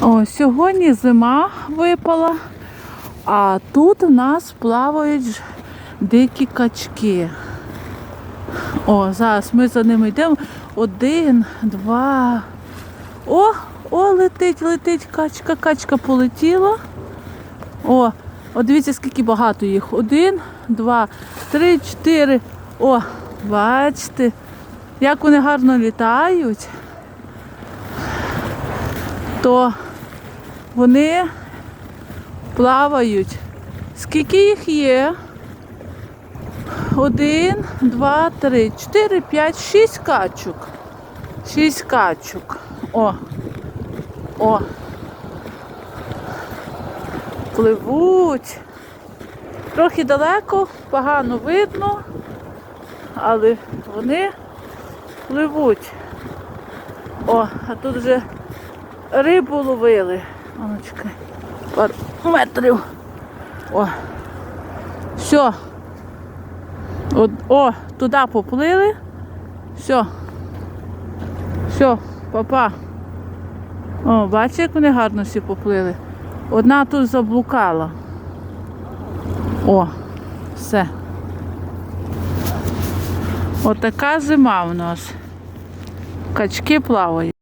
О, сьогодні зима випала, а тут у нас плавають дикі качки. О, зараз ми за ними йдемо. Один, два. О, о, летить, летить качка, качка полетіла. О, от дивіться, скільки багато їх. Один, два, три, чотири. О, бачите, як вони гарно літають. То вони плавають. Скільки їх є? Один, два, три, чотири, п'ять, шість качок. Шість качок. О. О. Пливуть. Трохи далеко, погано видно, але вони пливуть. О, а тут вже рибу ловили. Чекай. Пару метрів. О. Все. От, о, туди поплили. Все. Все, папа. О, бачиш, як вони гарно всі поплили. Одна тут заблукала. О, все. Отака зима в нас. Качки плавають.